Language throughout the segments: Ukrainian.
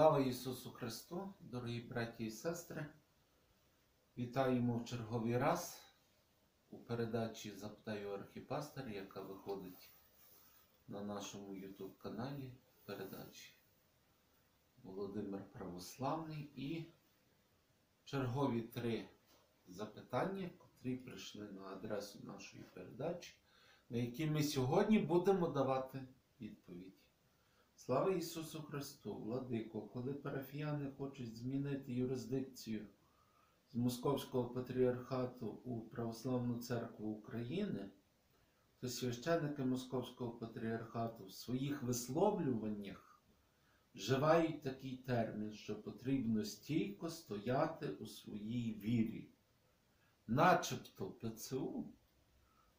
Слава Ісусу Христу, дорогі браті і сестри! Вітаємо в черговий раз у передачі Запитаю архіпастер, яка виходить на нашому YouTube каналі передачі Володимир Православний і чергові три запитання, котрі прийшли на адресу нашої передачі, на які ми сьогодні будемо давати відповідь. Слава Ісусу Христу, Владико, коли парафіяни хочуть змінити юрисдикцію з Московського патріархату у Православну Церкву України, то священники Московського патріархату в своїх висловлюваннях вживають такий термін, що потрібно стійко стояти у своїй вірі. Начебто ПЦУ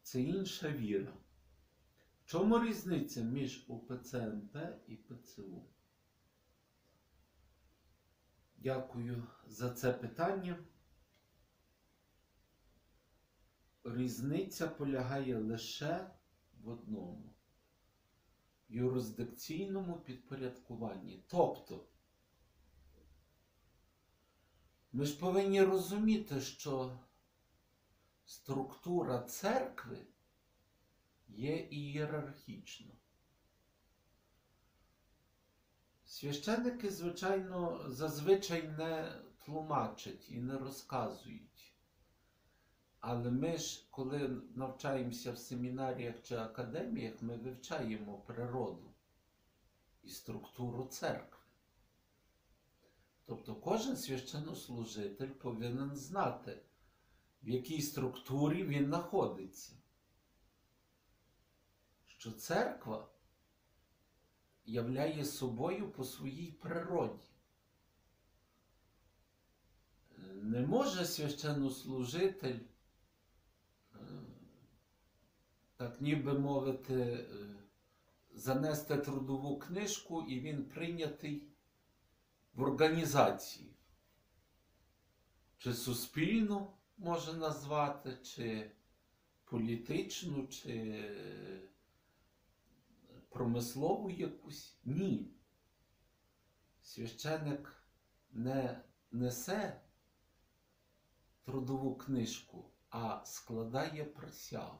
це інша віра. Чому різниця між УПЦ МП і ПЦУ? Дякую за це питання. Різниця полягає лише в одному юрисдикційному підпорядкуванні. Тобто, ми ж повинні розуміти, що структура церкви є ієрархічна. Священники, звичайно, зазвичай не тлумачать і не розказують. Але ми ж, коли навчаємося в семінаріях чи академіях, ми вивчаємо природу і структуру церкви. Тобто кожен священнослужитель повинен знати, в якій структурі він знаходиться. Що церква являє собою по своїй природі. Не може священнослужитель, е, так ніби мовити, е, занести трудову книжку і він прийнятий в організації. Чи суспільну може назвати, чи політичну, чи промислову якусь? Ні. Священик не несе трудову книжку, а складає присягу.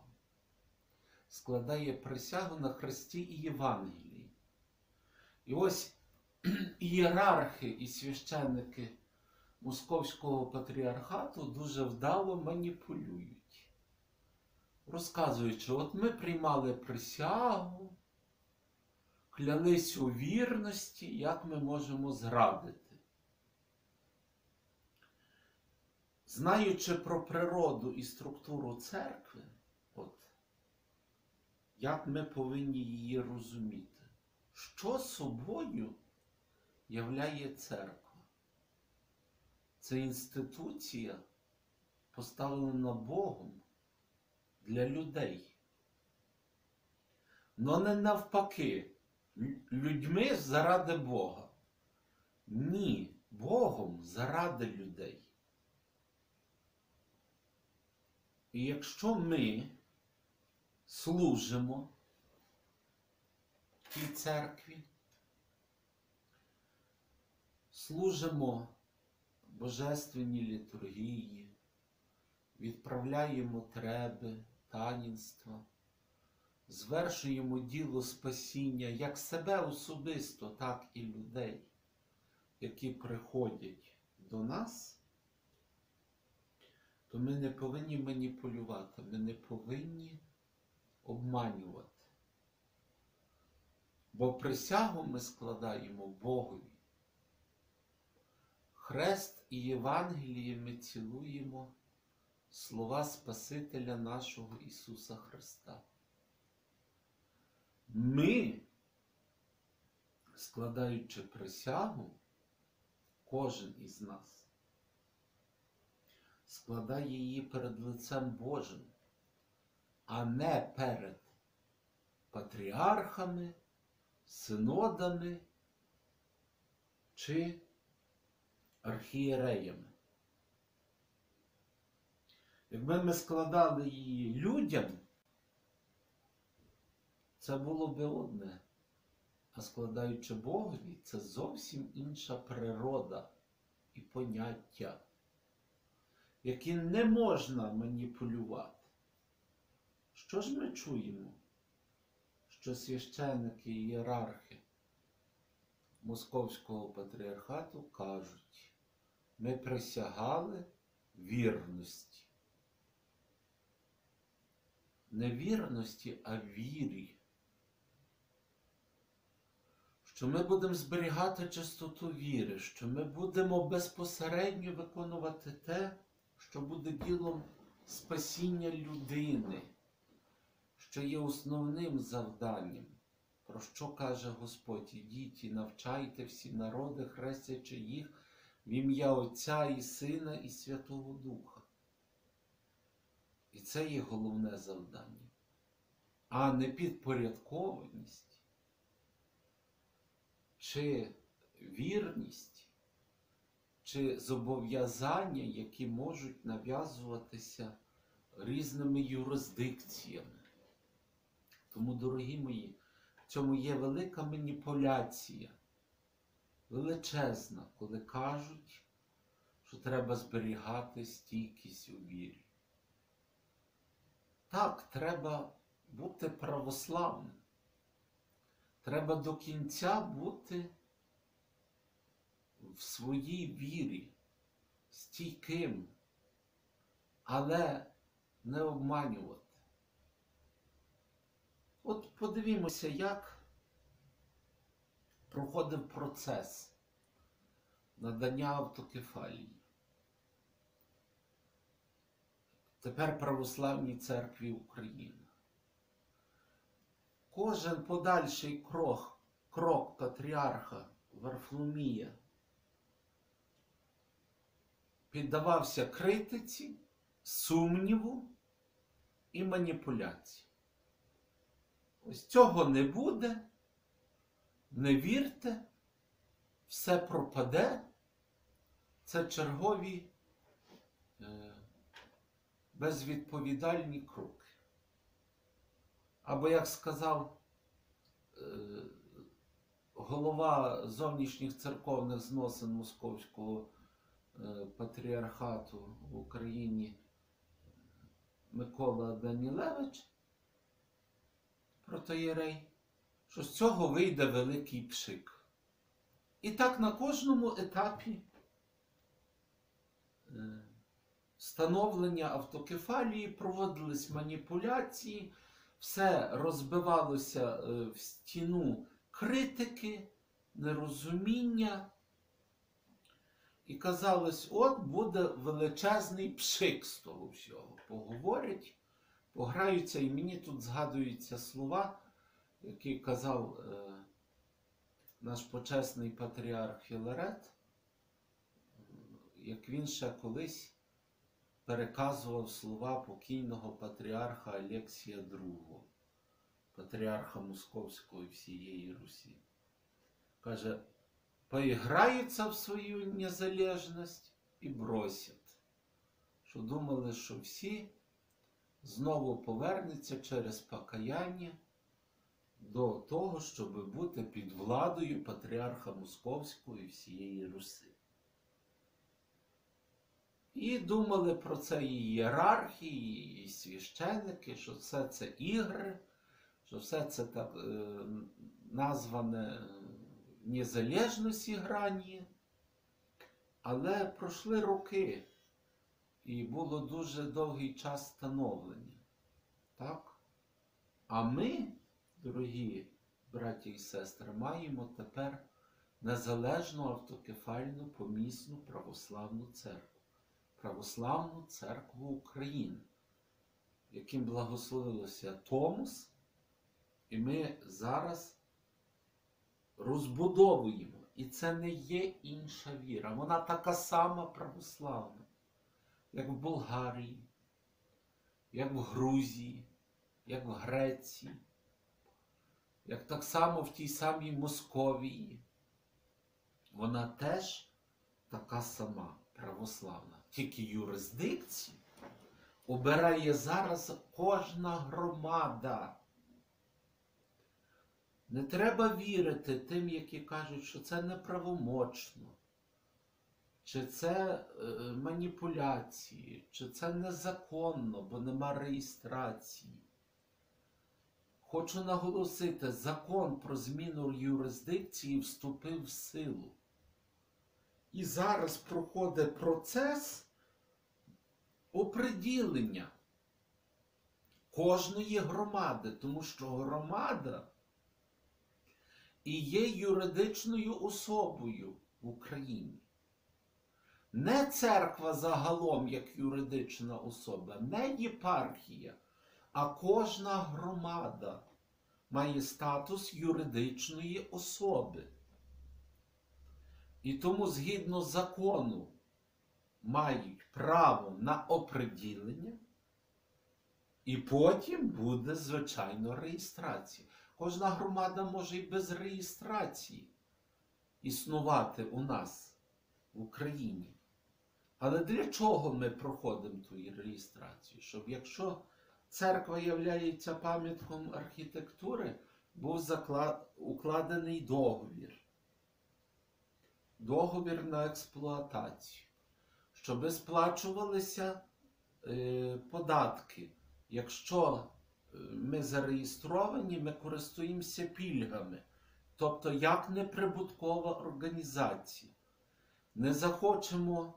Складає присягу на Христі і Євангелії. І ось ієрархи і священники Московського патріархату дуже вдало маніпулюють, розказуючи, от ми приймали присягу, клялись у вірності, як ми можемо зрадити. Знаючи про природу і структуру церкви, от, як ми повинні її розуміти, що собою являє церква? Це інституція, поставлена Богом для людей. Но не навпаки, людьми заради Бога. Ні, Богом заради людей. І якщо ми служимо тій церкві, служимо божественній літургії, відправляємо треби, таїнства, звершуємо діло спасіння як себе особисто, так і людей, які приходять до нас, то ми не повинні маніпулювати, ми не повинні обманювати. Бо присягу ми складаємо Богові. Хрест і Євангеліє ми цілуємо слова Спасителя нашого Ісуса Христа. Ми, складаючи присягу, кожен із нас, складає її перед лицем Божим, а не перед патріархами, синодами чи архієреями. Якби ми складали її людям, це було би одне. А складаючи Богові, це зовсім інша природа і поняття, які не можна маніпулювати. Що ж ми чуємо? Що священники і ієрархи Московського патріархату кажуть, ми присягали вірності. Не вірності, а вірі. Що ми будемо зберігати чистоту віри, що ми будемо безпосередньо виконувати те, що буде ділом спасіння людини, що є основним завданням, про що каже Господь, ідіть і навчайте всі народи, хрестячи їх в ім'я Отця і Сина і Святого Духа. І це є головне завдання, а не підпорядкованість чи вірність, чи зобов'язання, які можуть нав'язуватися різними юрисдикціями. Тому, дорогі мої, в цьому є велика маніпуляція, величезна, коли кажуть, що треба зберігати стійкість у вірі. Так, треба бути православним. Треба до кінця бути в своїй вірі, стійким, але не обманювати. От подивімося, як проходив процес надання автокефалії. Тепер Православній церкві України. Кожен подальший крок, крок патріарха Варфломія піддавався критиці, сумніву і маніпуляції. Ось цього не буде, не вірте, все пропаде. Це чергові е, безвідповідальні кроки. Або, як сказав е, голова зовнішніх церковних зносин Московського е, патріархату в Україні Микола Данілевич, протоєрей, що з цього вийде великий пшик. І так на кожному етапі е, встановлення автокефалії проводились маніпуляції все розбивалося е, в стіну критики, нерозуміння. І казалось, от буде величезний пшик з того всього. Поговорять, пограються, і мені тут згадуються слова, які казав е, наш почесний патріарх Філарет, як він ще колись переказував слова покійного патріарха Алексія II, патріарха Московського і всієї Русі. Каже, поіграються в свою незалежність і бросять, що думали, що всі знову повернуться через покаяння до того, щоб бути під владою патріарха Московського і всієї Руси. І думали про це і ієрархії, і священники, що все це ігри, що все це так е, назване незалежність іграння. Але пройшли роки, і було дуже довгий час становлення. Так? А ми, дорогі браті і сестри, маємо тепер незалежну автокефальну помісну православну церкву. Православну церкву України, яким благословилося Томос, і ми зараз розбудовуємо. І це не є інша віра. Вона така сама православна, як в Болгарії, як в Грузії, як в Греції, як так само в тій самій Московії. Вона теж така сама православна. Тільки юрисдикцію обирає зараз кожна громада. Не треба вірити тим, які кажуть, що це неправомочно, чи це е, маніпуляції, чи це незаконно, бо нема реєстрації. Хочу наголосити, закон про зміну юрисдикції вступив в силу. І зараз проходить процес оприділення кожної громади, тому що громада і є юридичною особою в Україні. Не церква загалом як юридична особа, не єпархія, а кожна громада має статус юридичної особи. І тому, згідно закону, мають право на оприділення, і потім буде, звичайно, реєстрація. Кожна громада може і без реєстрації існувати у нас в Україні. Але для чого ми проходимо ту реєстрацію? Щоб якщо церква є пам'ятком архітектури, був заклад... укладений договір. Договір на експлуатацію, щоб сплачувалися е, податки. Якщо е, ми зареєстровані, ми користуємося пільгами. Тобто, як неприбуткова організація. Не захочемо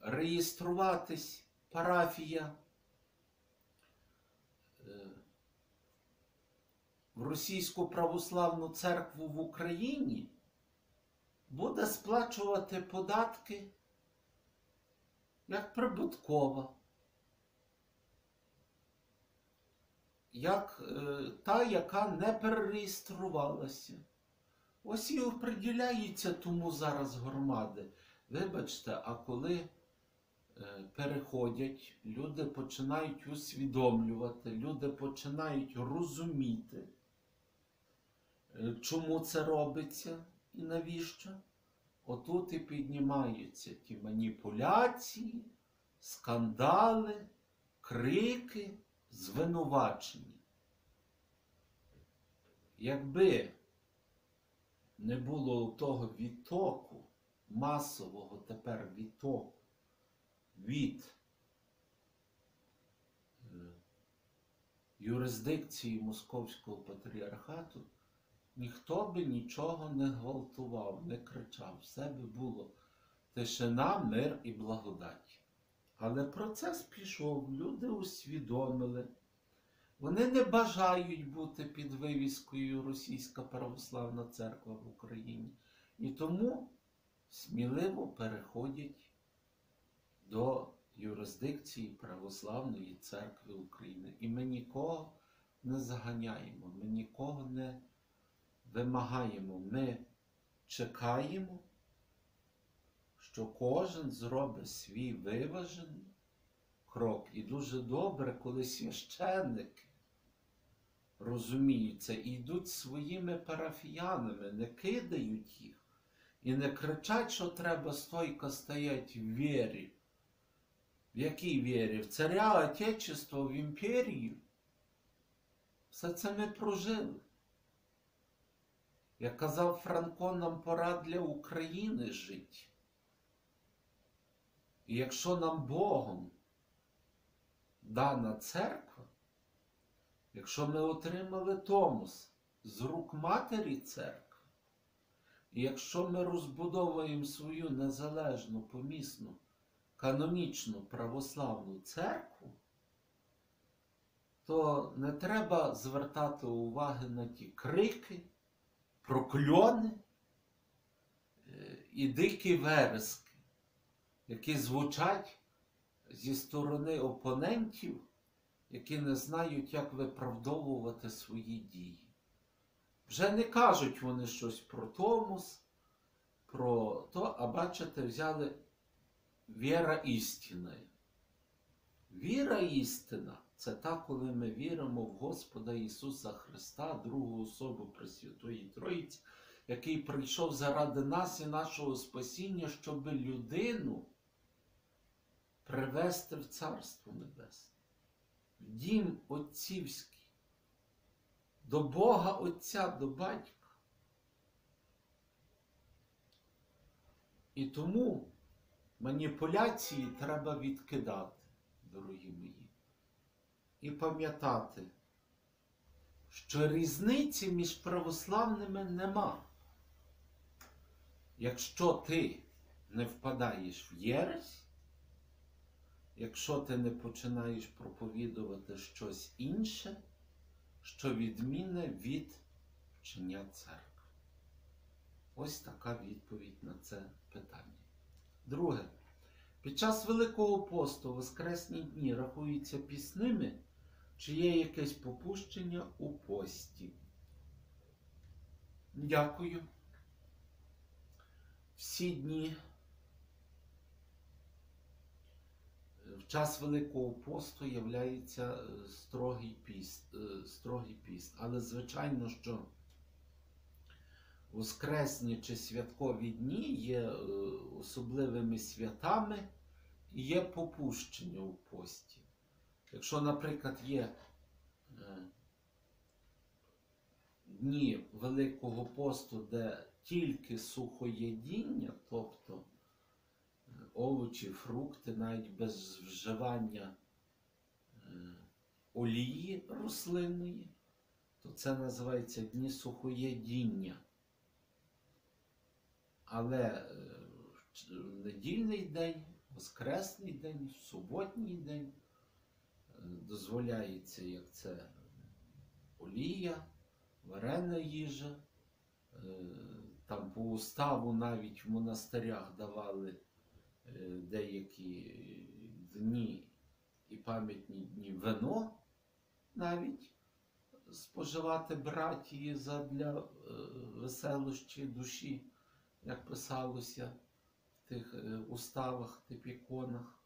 реєструватись парафія е, в Російську православну церкву в Україні, буде сплачувати податки як прибуткова. як е, та, яка не перереєструвалася. Ось і оприділяється тому зараз громади. Вибачте, а коли е, переходять, люди починають усвідомлювати, люди починають розуміти, е, чому це робиться і навіщо. Отут і піднімаються ті маніпуляції, скандали, крики звинувачені. Якби не було того відтоку, масового тепер відтоку від е, юрисдикції Московського патріархату, ніхто би нічого не гвалтував, не кричав. Все би було тишина, мир і благодать. Але процес пішов, люди усвідомили. Вони не бажають бути під вивіскою Російська Православна Церква в Україні. І тому сміливо переходять до юрисдикції Православної церкви України. І ми нікого не заганяємо, ми нікого не вимагаємо. Ми чекаємо що кожен зробить свій виважений крок. І дуже добре, коли священники розуміються і йдуть своїми парафіянами, не кидають їх і не кричать, що треба стойко стояти в вірі. В якій вірі? В царя Отечества, в імперію. Все це ми прожили. Як казав Франко, нам пора для України жити. І якщо нам Богом дана церква, якщо ми отримали Томос з рук Матері церкви, і якщо ми розбудовуємо свою незалежну помісну канонічну православну церкву, то не треба звертати уваги на ті крики, прокльони е, і дикі верески які звучать зі сторони опонентів, які не знають, як виправдовувати свої дії. Вже не кажуть вони щось про Томос, про то, а бачите, взяли віра істина. Віра істина це та, коли ми віримо в Господа Ісуса Христа, другу особу Пресвятої Троїці, який прийшов заради нас і нашого спасіння, щоб людину привести в Царство Небесне, в дім Отцівський. до Бога Отця, до батька. І тому маніпуляції треба відкидати, дорогі мої. І пам'ятати, що різниці між православними нема. Якщо ти не впадаєш в єресь, якщо ти не починаєш проповідувати щось інше, що відмінне від вчення церкви. Ось така відповідь на це питання. Друге. Під час Великого посту Воскресні дні рахуються пісними, чи є якесь попущення у пості? Дякую. Всі дні в час Великого посту являється е, строгий піст, е, строгий піст. Але звичайно, що Воскресні чи святкові дні є е, особливими святами і є попущення у пості. Якщо, наприклад, є е, дні Великого посту, де тільки сухоєдіння, тобто е, овочі, фрукти, навіть без вживання е, олії рослинної, то це називається дні сухоєдіння. Але в недільний день, воскресний день, в суботній день дозволяється, як це олія, варена їжа. Е, Там по уставу навіть в монастирях давали е, деякі дні і пам'ятні дні вино навіть споживати братії задля е, веселощі душі як писалося в тих уставах, тип іконах,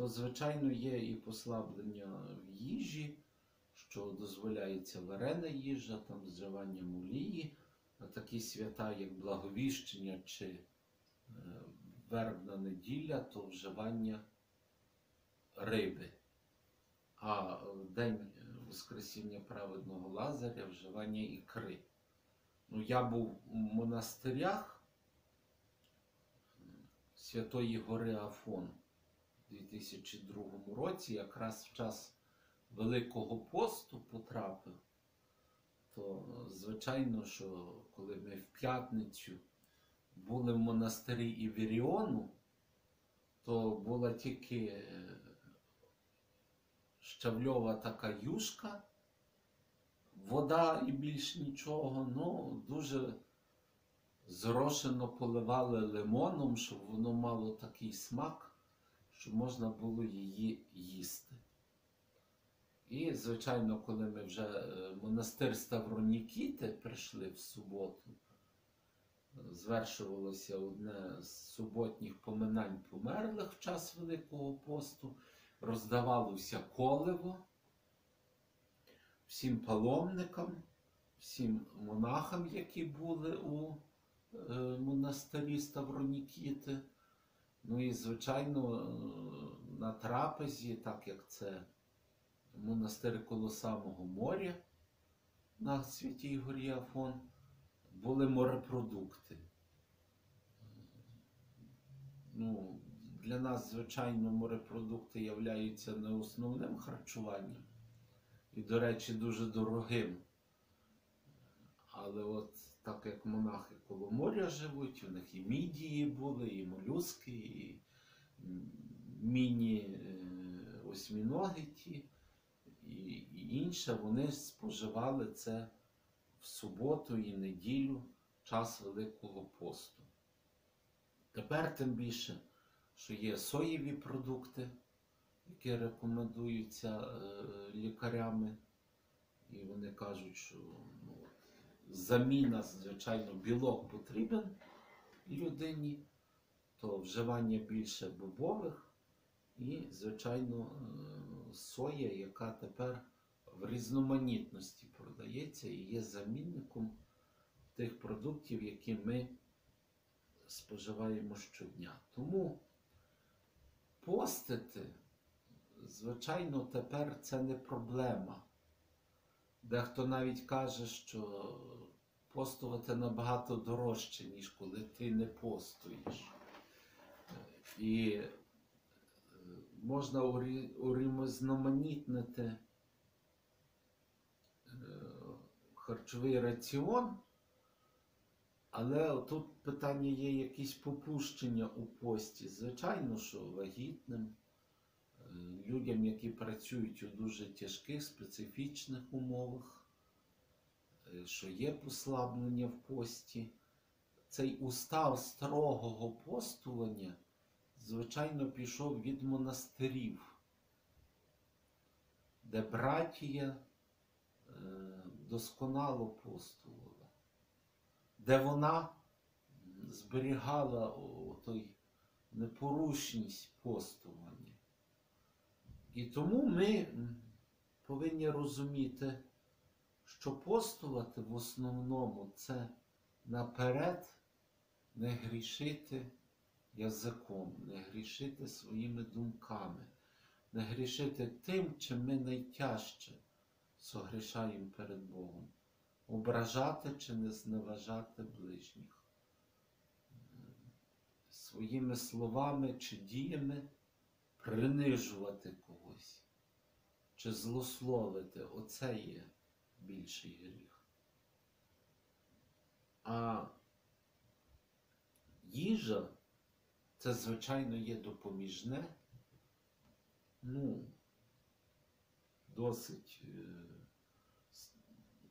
то, звичайно, є і послаблення в їжі, що дозволяється варена їжа, там з вживанням олії, а такі свята, як благовіщення чи е, вербна неділя, то вживання риби. А в день Воскресіння праведного Лазаря вживання ікри. Ну, я був у монастирях Святої Гори Афон 2002 році, якраз в час Великого посту потрапив, то звичайно, що коли ми в п'ятницю були в монастирі Івіріону, то була тільки е, щавльова така юшка вода і більш нічого. Ну, дуже зрошено поливали лимоном, щоб воно мало такий смак, щоб можна було її їсти. І, звичайно, коли ми вже е, монастир Ставронікіти прийшли в суботу, е, звершувалося одне з суботніх поминань померлих в час Великого посту, роздавалося коливо всім паломникам, всім монахам, які були у е, монастирі Ставронікіти. Ну і, звичайно, е, на трапезі, так як це монастир коло самого моря на Святій Горі Афон, були морепродукти. Ну, для нас, звичайно, морепродукти являються не основним харчуванням і, до речі, дуже дорогим. Але от так як монахи коло моря живуть, у них і мідії були, і молюски, і міні-осьміноги ті, і, і інше, вони споживали це в суботу і неділю, час Великого посту. Тепер тим більше, що є соєві продукти, які рекомендуються е, лікарями, і вони кажуть, що ну, от, заміна, звичайно, білок потрібен людині, то вживання більше бобових і, звичайно, е, соя, яка тепер в різноманітності продається і є замінником тих продуктів, які ми споживаємо щодня. Тому постити, звичайно, тепер це не проблема. Дехто навіть каже, що постувати набагато дорожче, ніж коли ти не постуєш. І е, можна урі- урізноманітнити е, харчовий раціон, але тут питання є якісь попущення у пості. Звичайно, що вагітним, людям, які працюють у дуже тяжких специфічних умовах, е, що є послаблення в пості. Цей устав строгого постування, звичайно, пішов від монастирів, де братія е, досконало постувала, де вона зберігала той непорушність постування. І тому ми повинні розуміти, що постувати в основному це наперед не грішити язиком, не грішити своїми думками, не грішити тим, чим ми найтяжче согрішаємо перед Богом, ображати чи не зневажати ближніх. Своїми словами чи діями принижувати когось, чи злословити оце є більший гріх. А їжа це, звичайно, є допоміжне, ну, досить е,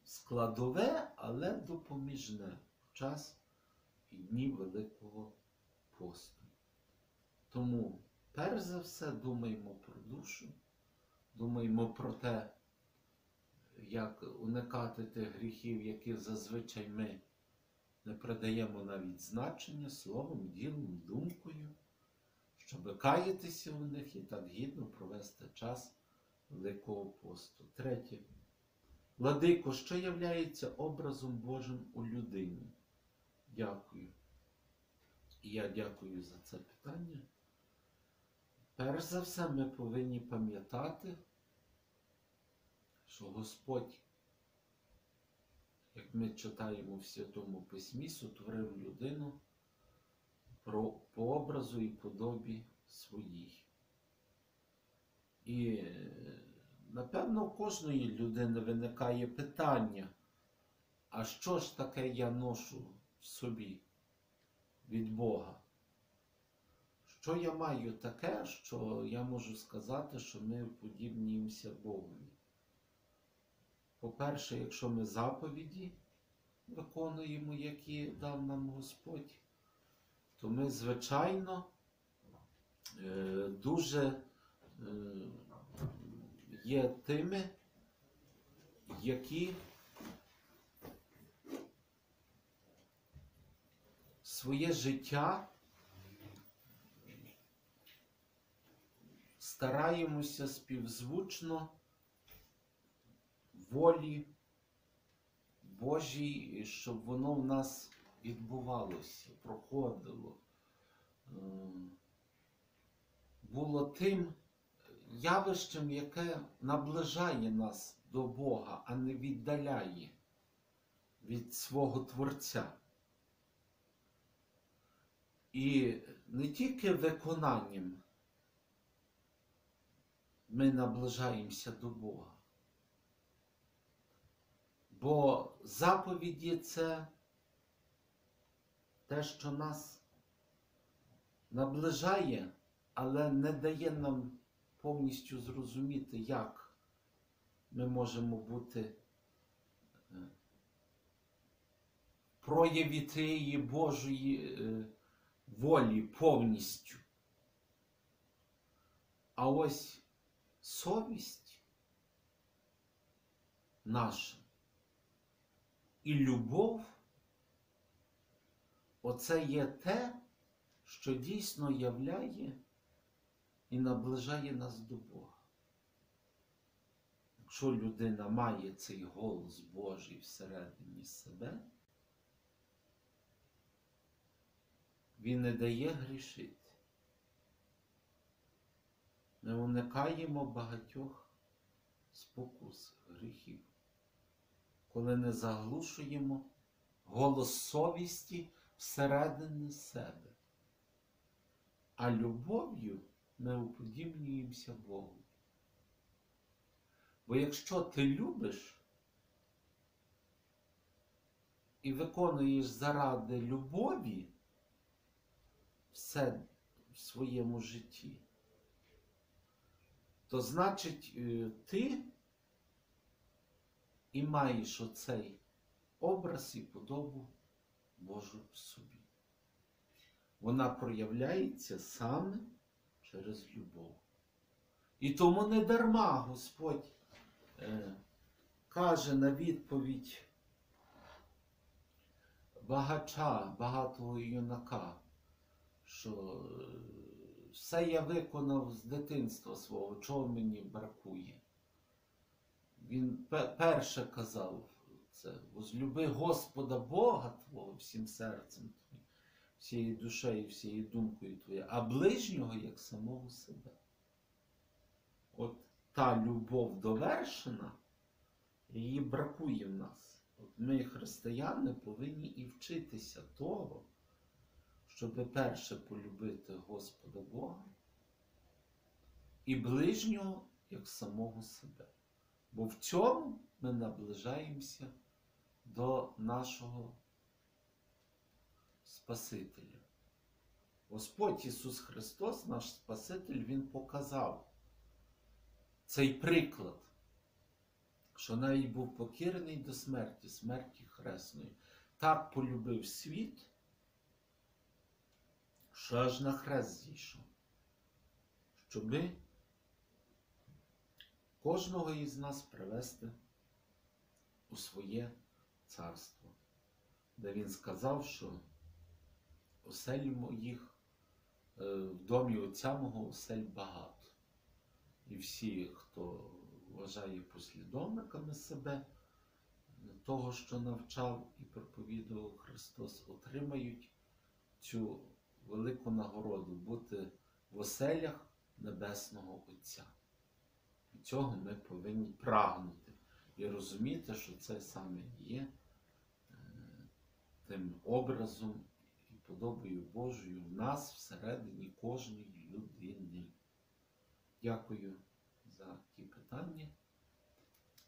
складове, але допоміжне в час і дні Великого посту. Тому, перш за все, думаємо про душу, думаємо про те, як уникати тих гріхів, які зазвичай ми не придаємо навіть значення словом, ділом, думкою, щоб каятися в них і так гідно провести час Великого посту. Третє. Владико, що являється образом Божим у людині? Дякую. І я дякую за це питання. Перш за все, ми повинні пам'ятати, що Господь, як ми читаємо в Святому Письмі, сотворив людину про, по образу і подобі своїй. І напевно у кожної людини виникає питання, а що ж таке я ношу в собі від Бога? Що я маю таке, що я можу сказати, що ми подібніємося Богові? По-перше, якщо ми заповіді виконуємо, які дав нам Господь, то ми, звичайно, е, дуже е, є тими, які своє життя стараємося співзвучно волі Божій, щоб воно в нас відбувалося, проходило, ем, було тим явищем, яке наближає нас до Бога, а не віддаляє від свого Творця. І не тільки виконанням ми наближаємося до Бога. Бо заповіді це те, що нас наближає, але не дає нам повністю зрозуміти, як ми можемо бути е, прояві тієї Божої е, волі повністю. А ось совість наша і любов оце є те, що дійсно являє і наближає нас до Бога. Якщо людина має цей голос Божий всередині себе, він не дає грішити. Ми уникаємо багатьох спокус, гріхів. коли не заглушуємо голос совісті всередині себе. А любов'ю ми уподібнюємося Богу. Бо якщо ти любиш і виконуєш заради любові все в своєму житті, то значить е, ти і маєш оцей образ і подобу Божу в собі. Вона проявляється саме через любов. І тому не дарма Господь е, каже на відповідь багача, багатого юнака, що е, все я виконав з дитинства свого, чого мені бракує. Він перше казав це, возлюби Господа Бога Твого всім серцем твоїм, всією душею, всією думкою твоєю, а ближнього як самого себе. От та любов довершена, її бракує в нас. От ми, християни, повинні і вчитися того, щоб перше полюбити Господа Бога і ближнього як самого себе. Бо в цьому ми наближаємося до нашого Спасителя. Господь Ісус Христос, наш Спаситель, Він показав цей приклад, що навіть був покірний до смерті, смерті хресної. Так полюбив світ, що аж на хрест зійшов. Щоби кожного із нас привести у своє царство, де він сказав, що оселі моїх е, в домі отця мого осель багато. І всі, хто вважає послідовниками себе, того, що навчав і проповідував Христос, отримають цю велику нагороду бути в оселях Небесного Отця. І цього ми повинні прагнути і розуміти, що це саме є е, тим образом і подобою Божою в нас всередині кожної людини. Дякую за ті питання,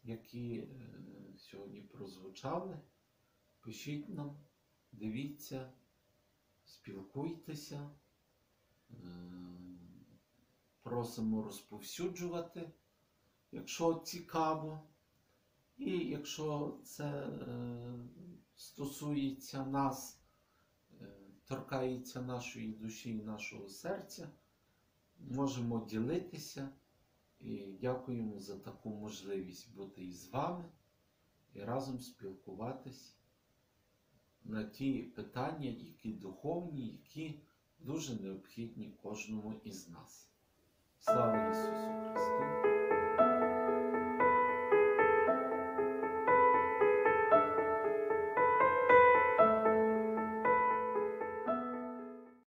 які е, сьогодні прозвучали. Пишіть нам, дивіться, спілкуйтеся. Е, Просимо розповсюджувати, якщо цікаво. І якщо це е, стосується нас, е, торкається нашої душі і нашого серця, можемо ділитися і дякуємо за таку можливість бути із вами і разом спілкуватись на ті питання, які духовні, які дуже необхідні кожному із нас. Слава Ісусу Христу!